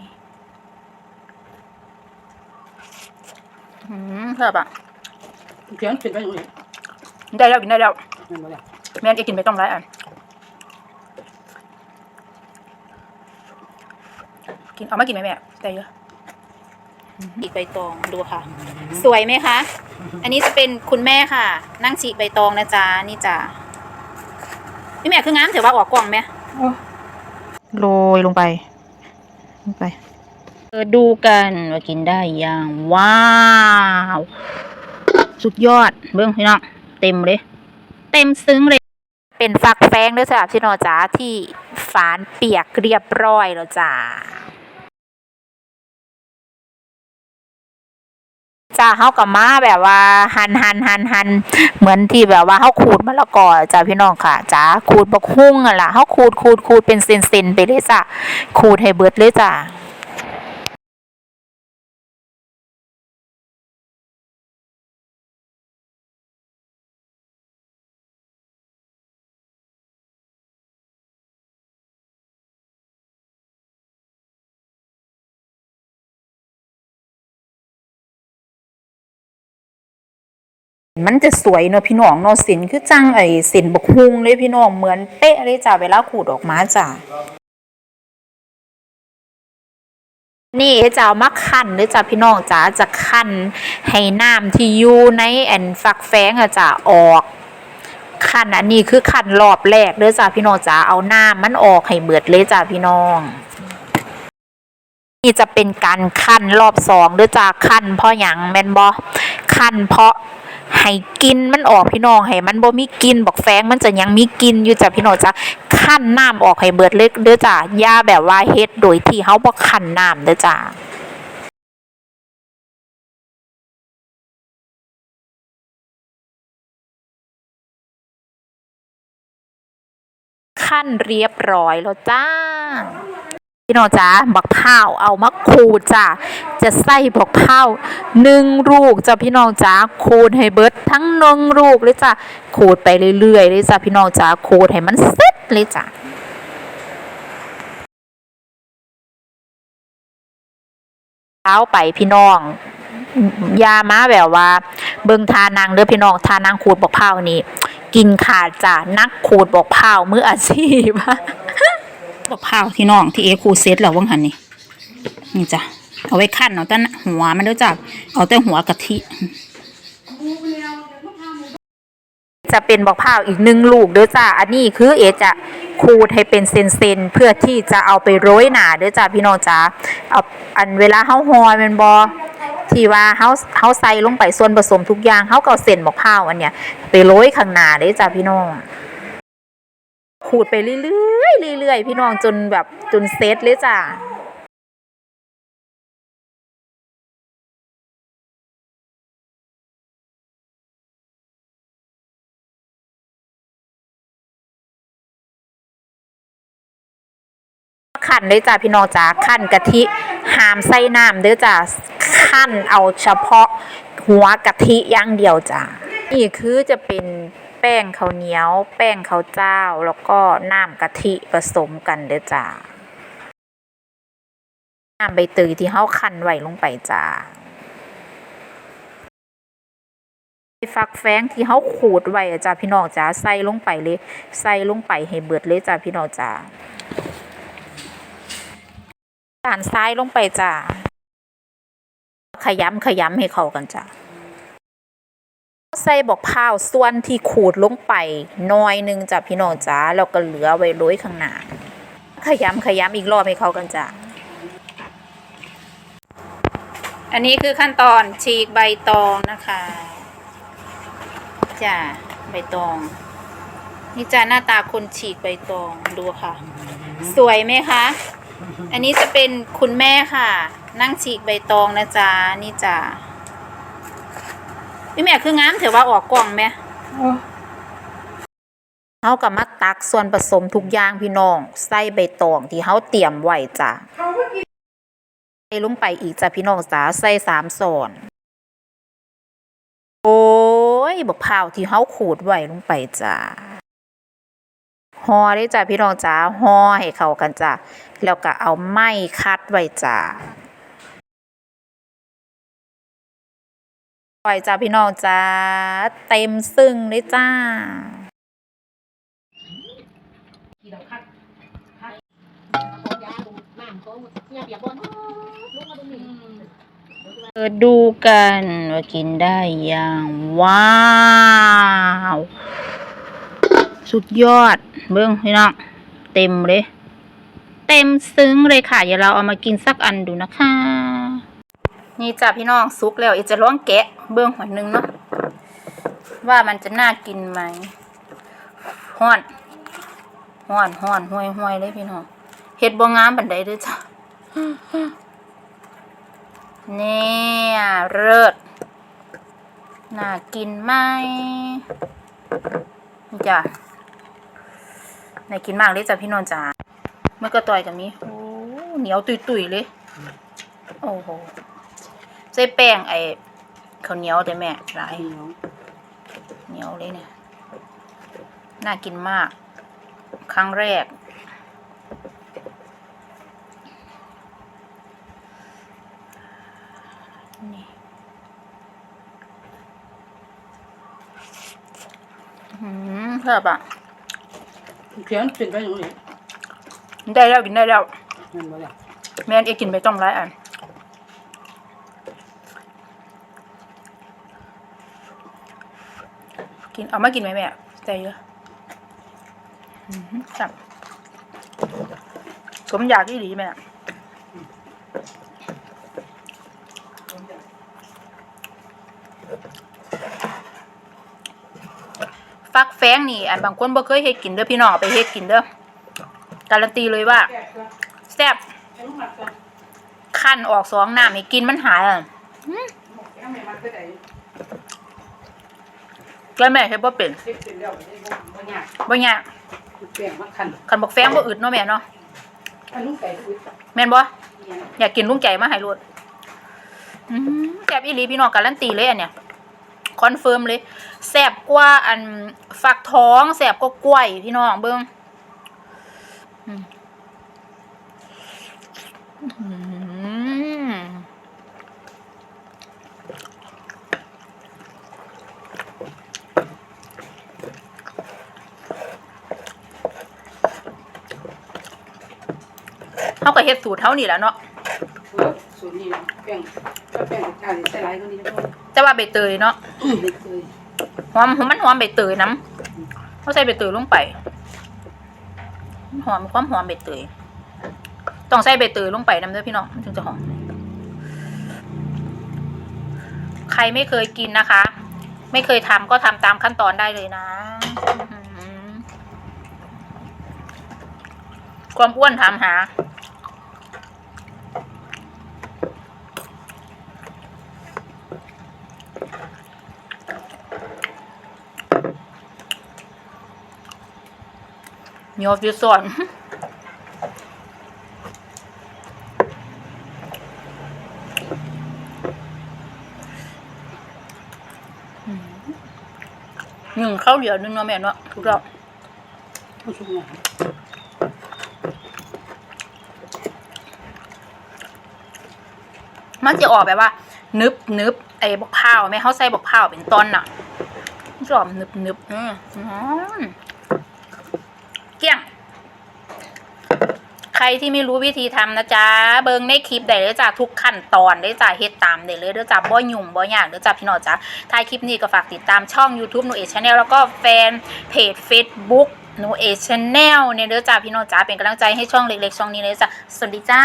นี่อืมแซ่บอะเขียนปิดไว้อยู่นี่ได้แล้วกินได้แล้วนั่นบ่ได้แม่นจะกินไปต้องไรอะกินเอามากินไหมแม่ได้เยอะฉีกใบตองดูค่ะ สวยไหมคะ อันนี้จะเป็นคุณแม่ค่ะ นั่งฉีกใบตองนะจ๊ะนี่จ้ะพี่แม่คืองามถือว่าออกกล่องไหมโอ้โรยลงไปลง ไปเออดูกันว่ากินได้ยังว้าว สุดยอดเบื้องพี่น้องเต็มเลย เต็มซึ้งเลย เป็นฟักแฟงด้วยจ้ะพี่น้องจ้าที่ฝานเปียกเรียบร้อยแล้วจ้า จ้าเฮากับมาแบบว่าหันหันหันหันเหมือนที่แบบว่าเฮาขูดมะละกอจ้าพี่น้องค่ะจ้าขูดบักฮุ้งอะล่ะเฮาขูดขูดขูดเป็นเซนๆไปเลยจ้าขูดให้เบิดเลยจ้า มันจะสวยเนาะพี่น้องเนาะสินคือจังไอ้สินบกฮุงเลยพี่น้องเหมือนเป๊ะเลยจ้ะเวลาขูดออกมาจ้ะนี่จะเอามาคั่นเลยจ้ะพี่น้องจ๋าจะคั่นให้น้ำที่อยู่ในแอนฟักแฟงอะจ้ะออกคั่นอันนี้คือคั่นรอบแรกเด้อจ้ะพี่น้องจ๋าเอาน้ำมันออกให้เบิดเลยจ้ะพี่น้อง นี่จะเป็นการคั่นรอบสองเด้อจ้ะคั่นเพราะหยังแมนบ่คั่นเพราะ ให้กินมันออกพี่น้องให้มันบ่มีกินบอกแฟงมันจะยังมีกินอยู่จ้ะพี่น้องจ้ะคั่นน้ำออกให้เบิดเล็กเด้อจ้ะย่าแบบว่าเฮ็ดโดยที่เฮาบ่คั่นน้ำเด้อจ้ะคั่นเรียบร้อยแล้วจ้า พี่น้องจ้าบักพร้าเอามาขูดจ้าจะใส่บักพร้าหนึ่งลูกจ้าพี่น้องจ้าขูดให้เบิดทั้งนงลูกเลยจ้าขูดไปเรื่อยๆเลยจ้าพี่น้องจ้าขูดให้มันเสร็จเลยจ้าเท้าไปพี่น้องยามาแบบว่า เบิงทานางเด้อพี่น้องทานางขูดบักพร้านี่กินขาดจ้านักขูดบักพร้ามืออาชีพ บักพร้าวที่น้องที่เอคูเซตแล้วว่างหันนี่นี่จ้ะเอาไว้ขั้นเอาแต่หัวมันเด้อจ้ะเอาแต่หัวกะทิจะเป็นบักพร้าวอีกหนึ่งลูกเด้อจ้ะอันนี้คือเอจะขูดให้เป็นเซนๆเพื่อที่จะเอาไปโรยหนาเด้อจ้ะพี่น้องจ้ะเอาอันเวลาเฮาฮอยมันบ่ที่ว่าเฮาเฮาใส่ลงไปส่วนผสมทุกอย่างเฮาก็เอาเส้นบักพร้าวอันเนี้ยไปโรยข้างหน้าเด้อจ้ะพี่น้อง ขูดไปเรื่อยๆเรื่อยๆพี่น้องจนแบบจนเซตเลยจ้ะขั้นเลยจ้ะพี่น้องจ้าขั้นกะทิหามใส่น้ำเด้อจ้ะขั้นเอาเฉพาะหัวกะทิอย่างเดียวจ้ะนี่คือจะเป็น แป้งข้าวเหนียว แป้งข้าวเจ้า แล้วก็น้ำกะทิผสมกันเด้อจ้ะน้ำใบเตยที่เฮาคั้นไว้ลงไปจ้ะฟักแฟงที่เฮาขูดไว้จ้ะพี่น้องจ้าใส่ลงไปเลยใส่ลงไปให้เบิดเลยจ้ะพี่น้องจ้าด้านซ้ายลงไปจ้ะขยำขยำให้เข้ากันจ้ะ ใส่บอกพร้าวส่วนที่ขูดลงไปน้อยหนึงจ้ะพี่น้องจ้าแล้วก็เหลือไว้โรยข้างหน้าขยำขยำอีกรอบให้เขากันจ้ะอันนี้คือขั้นตอนฉีกใบตองนะคะจ้ะใบตอง นี่จ้ะหน้าตาคนฉีกใบตองดูค่ะ สวยไหมคะ อันนี้จะเป็นคุณแม่ค่ะ นั่งฉีกใบตองนะจ๊ะนี่จ้ะ พี่แม่คืองามถือว่าออกกล่องไหมโอ้เฮากับมาตักส่วนผสมทุกอย่างพี่น้องใส่ใบตองที่เฮาเตรียมไว้จ้ะใส่ลงไปอีกจ้ะพี่น้องจ๋าใส่สามส่วนโอ้ยบักพร้าวที่เฮาขูดไว้ลงไปจ้ะห่อได้จ้ะพี่น้องจ๋าห่อให้เข้ากันจ้ะแล้วก็เอาไม้คัดไว้จ้ะ ปล่อยจ้ะพี่น้องจ๋าเต็มซึ่งเลยจ้าเปิดดูกันว่ากินได้อย่างว้าว สุดยอด เบิ้องพี่น้องเต็มเลย เต็มซึ้งเลยค่ะ เดี๋ยวเราเอามากินสักอันดูนะคะ นี่จ้ะพี่น้องซุกแล้วอจะลองแกะเบิ้องหัวหนึ่งเนาะว่ามันจะน่ากินไหมห้อนห้อนห้อนห่วยห่วยเลยพี่น้องเห็ดบองงามบันไดเด้วยจ้ะเนี่ยเลิศน่ากินไหมนี่จ้ะน่ากินมากเลยจ้ะพี่นนท์จ๋าเมื่อก็ต่อยกับมีโอ้เหนียวตุยๆเลยโอ้โห ใส่แป้งไอ้ข้าวเหนียวแต่แม่หลายเหนียวเหนียวเลยเนี่ย น่ากินมาก ครั้งแรก นี่อืมเพิ่บอะเขียนเป็นไปอย่างนี้ได้แล้วกินได้แล้วนั่นบ่แล้วแม่นเอกกินไปต้องร้ายอัน กิน เอามากินไหมแม่ใจเยอะอืมจับสมอยากอีหลีแม่ฟักแฟงนี่อันบางคนบ่เคยเฮ็ดกินเด้อพี่น้องเอาไปเฮ็ดกินเด้อการันตีเลยว่าแก่ก็แซ่บใช้ลูกหมักกันขั้นออกสองน้ำให้กินมันหายอะแก่แม่มันไปไหนแกแม่เฮ็ดบ่เป็นเฮ็ดเป็นแล้วได้บ่บ่ยากบ่ยากแป้งมาคันคันบักแฟงบ่อึดเนาะแม่เนาะอันลูกไก่อุ้ยแม่นบ่เอียนอยากกินลุงไก่มาให้รวดอืมแซ่บอีหลีพี่น้องการันตีเลยอันเนี้ยคอนเฟิร์มเลยแซ่บกว่าอันฟักทองแซ่บกว่ากล้วยพี่น้องเบิ่งอืมอืม เฮาก็เฮ็ดสูตรเฮานี่แหละเนาะเออสูตรนี้นะแป้งถ้าแป้งทานใส่หลายกว่านี้นะพ่อแต่ว่าใบเตยเนาะเด็กเลยหอมมันหอมใบเตยน้ำเขาใส่ใบเตยลงไปหอมความหอมใบเตยต้องใส่ใบเตยลงไปน้ำเด้อพี่น้องมันถึงจะหอมใครไม่เคยกินนะคะ ไม่เคยทำก็ทำตามขั้นตอนได้เลยนะอื้อหือความอ้วนถามหา มีออฟฟิศสอนหนึ่งข้าวเหนียวนึงเนาะแม่เนาะถูกแล้วผู้ชมงานมันจะออกแบบว่า นึบนึบไอ้บกข้าแม่เขาใส่บกข้าเป็นตอนน่ะมันจะออกนึบนึบอืมอืมเกลี้ยง ใค รที่ไม่รู้วิธีทำนะจ๊ะ เบิงในคลิปได้เลยจ้ะทุกขั้นตอนได้จ้ะเฮ็ดตามได้เลยเด้อจ้ะบ่ยุ่งบ่ยากเด้อจ้ะพี่น้องจ้ะท้ายคลิปนี้ก็ฝากติดตามช่อง YouTube หนูเอชแนลแล้วก็แฟนเพจ Facebook หนูเอชแนลเนี่ยเด้อจ้ะพี่น้องจ้ะเป็นกำลังใจให้ช่องเล็กๆช่องนี้เลยจ้ะสวัสดีจ้า